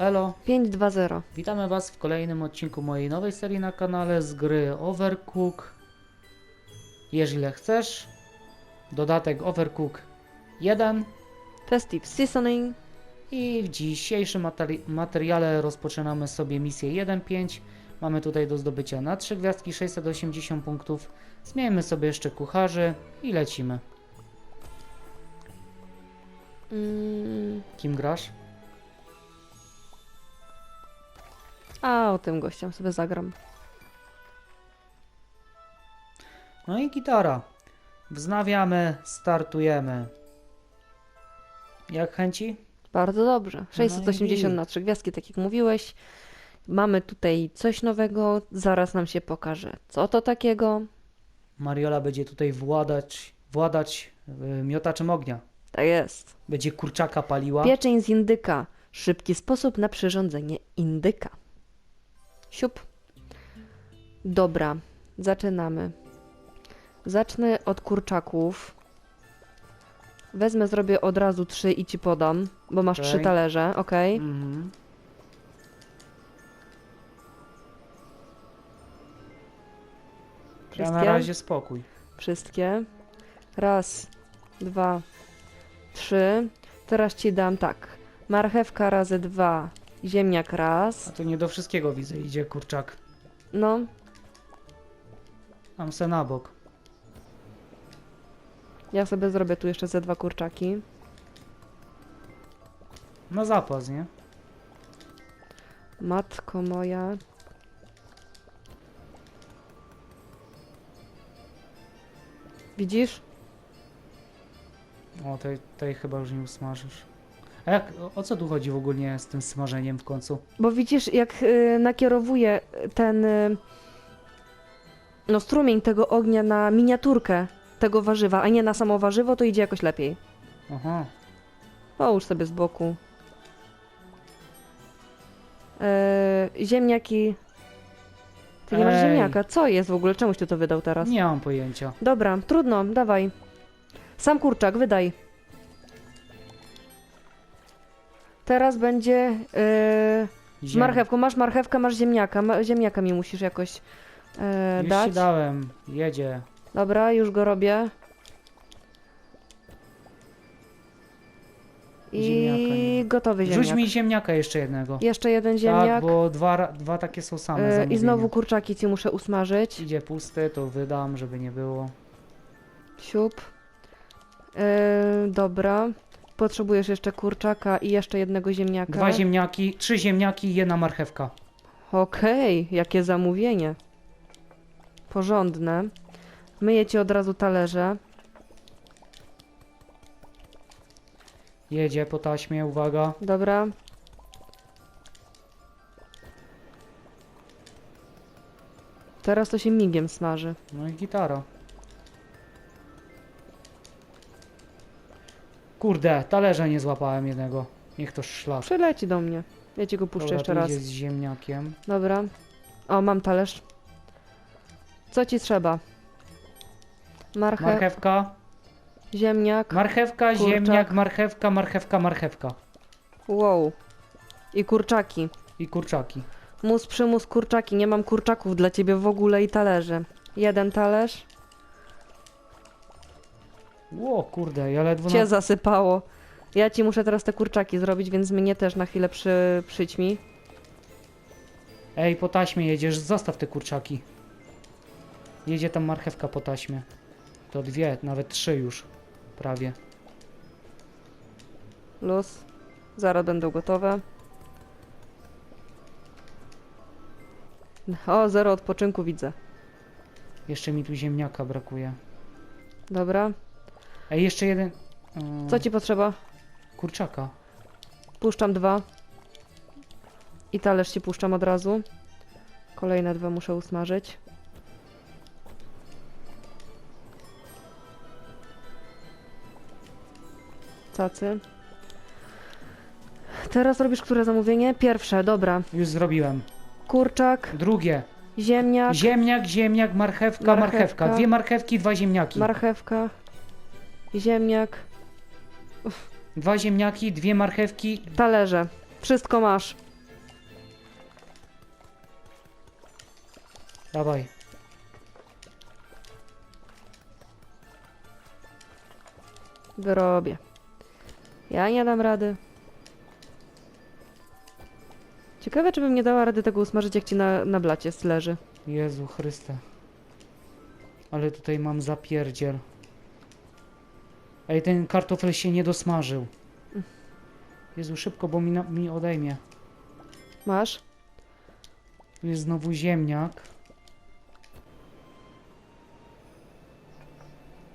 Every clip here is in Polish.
elo. 5-2-0. Witamy Was w kolejnym odcinku mojej nowej serii na kanale z gry Overcook. Jeżeli chcesz, dodatek Overcook 1 Festive Seasoning. i w dzisiejszym materi- materiale rozpoczynamy sobie misję 1.5. Mamy tutaj do zdobycia na 3 gwiazdki 680 punktów. Zmieńmy sobie jeszcze kucharzy i lecimy. Mm, Kim grasz? A o tym gościem sobie zagram. No i gitara. Wznawiamy, startujemy. Jak chęci? Bardzo dobrze. 680 i- na 3 gwiazdki, tak jak mówiłeś. Mamy tutaj coś nowego. Zaraz nam się pokaże, co to takiego. Mariola będzie tutaj władać, władać y, miotaczem ognia. Tak jest. Będzie kurczaka paliła. Pieczeń z indyka. Szybki sposób na przyrządzenie indyka. Siup. Dobra, zaczynamy. Zacznę od kurczaków. Wezmę, zrobię od razu trzy i ci podam, bo masz Okej. trzy talerze, ok? Mhm. Ja na Wszystkie? razie spokój. Wszystkie. Raz, dwa, trzy. Teraz ci dam tak. Marchewka razy dwa, ziemniak A raz. to nie do wszystkiego widzę, idzie kurczak. No, Tam se na bok. ja sobie zrobię tu jeszcze ze dwa kurczaki. Na zapas, nie? Matko moja. Widzisz? O, tej, tej chyba już nie usmażysz. A jak, o, co tu chodzi w ogóle z tym smażeniem w końcu? Bo widzisz, jak y, nakierowuję ten y, no strumień tego ognia na miniaturkę tego warzywa, a nie na samo warzywo, to idzie jakoś lepiej. Aha, Połóż sobie z boku. Yy, ziemniaki. Ty nie masz Ej. ziemniaka. Co jest w ogóle? Czemuś ty to wydał teraz? nie mam pojęcia. Dobra, trudno, dawaj. Sam kurczak, wydaj. Teraz będzie yy, z Ziem. marchewką. Masz marchewkę, masz ziemniaka. Ma, ziemniaka mi musisz jakoś yy, Już dać. ci dałem, jedzie. Dobra, już go robię. I nie. gotowy ziemniak. Rzuć mi ziemniaka jeszcze jednego. Jeszcze jeden Tak, ziemniak. bo dwa, ra- dwa takie są same. E, I zamówienia. znowu kurczaki ci muszę usmażyć. Idzie pusty, to wydam, żeby nie było. Siup. E, dobra. Potrzebujesz jeszcze kurczaka i jeszcze jednego ziemniaka. Dwa ziemniaki, trzy ziemniaki i jedna marchewka. Okej, jakie zamówienie. Porządne. Myję ci od razu talerze. Jedzie po taśmie, uwaga. Dobra. Teraz to się migiem smaży. No i gitara. Kurde, talerza nie złapałem jednego. Niech to szlak. Przyleci do mnie. Ja ci go puszczę Dobra, jeszcze tu raz. idzie z ziemniakiem. Dobra. O, mam talerz. Co ci trzeba? Marchew, Marchewka, ziemniak. marchewka, Kurczak. ziemniak, marchewka, marchewka, marchewka. Wow. I kurczaki. I kurczaki. Mus przymus kurczaki. Nie mam kurczaków dla ciebie w ogóle i talerzy. Jeden talerz. Ło, kurde, ja ledwo Cię na... zasypało. Ja ci muszę teraz te kurczaki zrobić, więc mnie też na chwilę przy, przyćmi. Ej, po taśmie jedziesz, zostaw te kurczaki. Jedzie tam marchewka po taśmie. To dwie, nawet trzy już. Prawie. Luz. Zaraz będą gotowe. O, zero odpoczynku widzę. Jeszcze mi tu ziemniaka brakuje. Dobra. Ej, jeszcze jeden... Mm, Co ci potrzeba? Kurczaka. Puszczam dwa. I talerz ci puszczam od razu. Kolejne dwa muszę usmażyć. Cacy. Teraz robisz które zamówienie? Pierwsze, dobra. Już zrobiłem. Kurczak, Drugie. ziemniak, Ziemniak, ziemniak, marchewka, marchewka. Marchewka. Dwie marchewki, dwa ziemniaki. marchewka, ziemniak, Dwa ziemniaki, dwie marchewki. talerze. Wszystko masz. Dawaj. Robię. Ja nie dam rady. Ciekawe, czy bym nie dała rady tego usmażyć, jak ci na, na blacie leży. Jezu Chryste. Ale tutaj mam zapierdziel. Ej, ten kartofel się nie dosmażył. Jezu, szybko, bo mi, na, mi odejmie. Masz? Tu jest znowu ziemniak.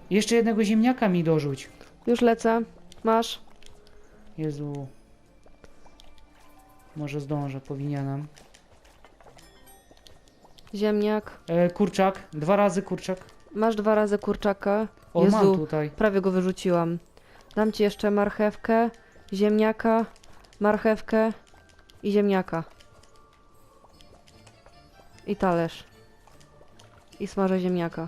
Jeszcze jednego ziemniaka mi dorzuć. Już lecę. Masz? Jezu. Może zdążę, powinienem. Ziemniak. E, kurczak, dwa razy kurczak. Masz dwa razy kurczaka. O, Jezu. mam tutaj. Prawie go wyrzuciłam. Dam ci jeszcze marchewkę, ziemniaka, marchewkę i ziemniaka. I talerz. I smażę ziemniaka.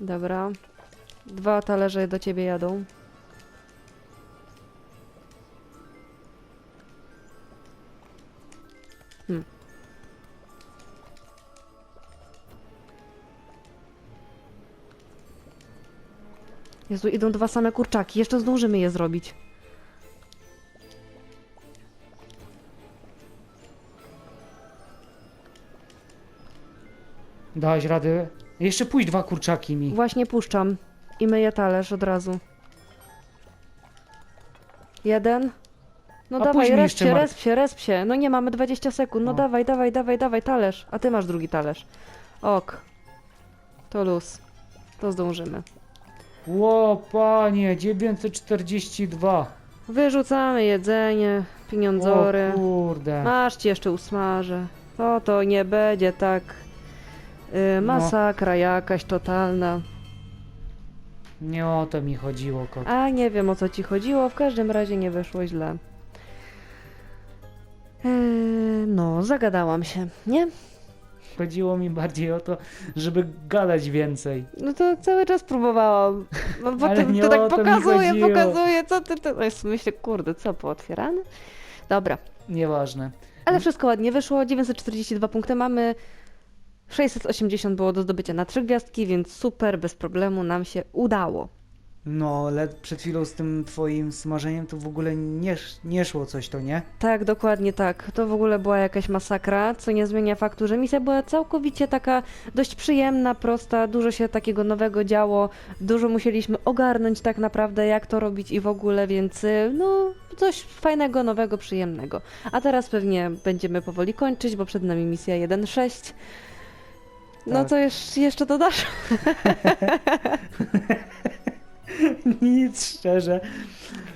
Dobra. Dwa talerze do ciebie jadą. Jezu, idą dwa same kurczaki. Jeszcze zdążymy je zrobić. Dałaś radę. Jeszcze pójdź dwa kurczaki mi. Właśnie puszczam. I myję talerz od razu. Jeden. No A dawaj, później resp jeszcze się, Mark. resp się, resp się. No nie, mamy 20 sekund. No No. dawaj, dawaj, dawaj, dawaj, talerz. A ty masz drugi talerz. Ok. To luz. To zdążymy. Ło, panie, 942. Wyrzucamy jedzenie, pieniądzory. O kurde. Masz ci jeszcze usmażę. O, to nie będzie tak. Yy, No. masakra jakaś totalna. Nie o to mi chodziło, kot. A nie wiem o co ci chodziło, w każdym razie nie wyszło źle. Yy, no, zagadałam się, nie? Chodziło mi bardziej o to, żeby gadać więcej. No to cały czas próbowałam. No bo Ale ty, nie ty o tak to mi pokazuje, chodziło. pokazuje, co ty, ty. No i myślę, kurde, co, pootwierane? Dobra, Nieważne. ale wszystko ładnie wyszło, 942 punkty mamy. 680 było do zdobycia na trzy gwiazdki, więc super, bez problemu nam się udało. No, ale przed chwilą z tym twoim smażeniem to w ogóle nie, sz- nie szło coś to, nie? Tak, dokładnie tak. To w ogóle była jakaś masakra, co nie zmienia faktu, że misja była całkowicie taka dość przyjemna, prosta, dużo się takiego nowego działo, dużo musieliśmy ogarnąć tak naprawdę, jak to robić i w ogóle, więc y, no, coś fajnego, nowego, przyjemnego. A teraz pewnie będziemy powoli kończyć, bo przed nami misja 1.6. No Tak. co jeszcze, jeszcze dodasz? Nic, szczerze.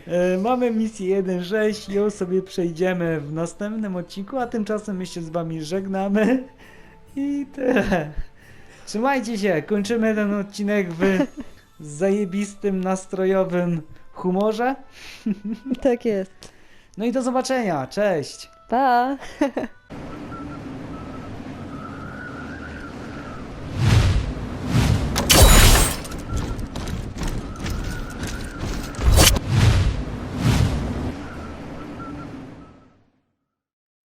E, Mamy misję 1.6, ją sobie przejdziemy w następnym odcinku, a tymczasem my się z wami żegnamy i tyle. Trzymajcie się, kończymy ten odcinek w zajebistym, nastrojowym humorze. Tak jest. No i do zobaczenia, cześć! Pa!